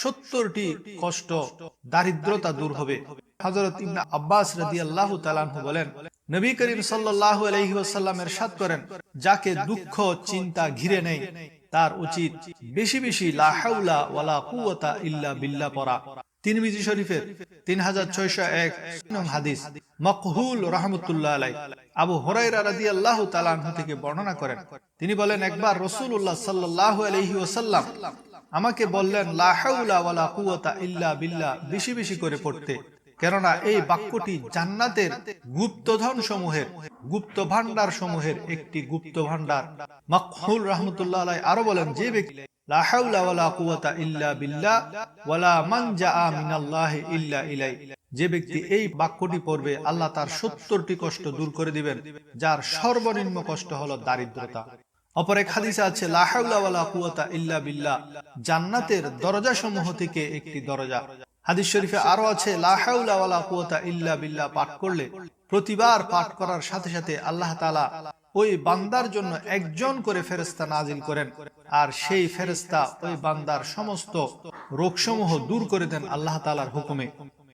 সত্তরটি কষ্ট দারিদ্রতা দূর হবে। হজরত ইবনা আব্বাস রাদি আল্লাহ বলেন নবী করিম সাল্লাহ আলহি সাত করেন যাকে দুঃখ চিন্তা ঘিরে নেই। তার উচিত বেশি বেশি লা হাওলা ওয়ালা ইল্লা পড়া। তিরমিজি শরীফের তিন হাজার ছয়শো এক হাদিস মকহুল রহমতুল্লাহ আলাই আবু হরাইরা রাদি আল্লাহ তালাহু থেকে বর্ণনা করেন। তিনি বলেন একবার রসুল্লাহ সাল্লাহ আলহি ওসাল্লাম আমাকে বললেন ইল্লা বিল্লাহ। বেশি বেশি করে পড়তে। কেননা এই বাক্যটি জান্নাতের গুপ্তধন সমূহের গুপ্ত ভান্ডার সমূহের একটি গুপ্ত ভান্ডার মকহুল রহমতুল্লাহ আরও বলেন, যে ব্যক্তি যে ব্যক্তি এই বাক্যটি পড়বে, আল্লাহ তার সত্তরটি কষ্ট দূর করে দিবেন, যার সর্বনিম্ন কষ্ট হলো দারিদ্রতা। অপর এক হাদিসে আছে ইল্লা বিল্লাহ। জান্নাতের দরজা সমূহ থেকে একটি দরজা। হাদিস শরীফে আরও আছে ইল্লা বিল্লাহ। পাঠ করলে প্রতিবার পাঠ করার সাথে সাথে আল্লাহ তাআলা ওই বান্দার জন্য একজন করে ফেরেস্তা নাজিল করেন। আর সেই ফেরেস্তা ওই বান্দার সমস্ত রোগসমূহ দূর করে দেন আল্লাহ তালার হুকুমে।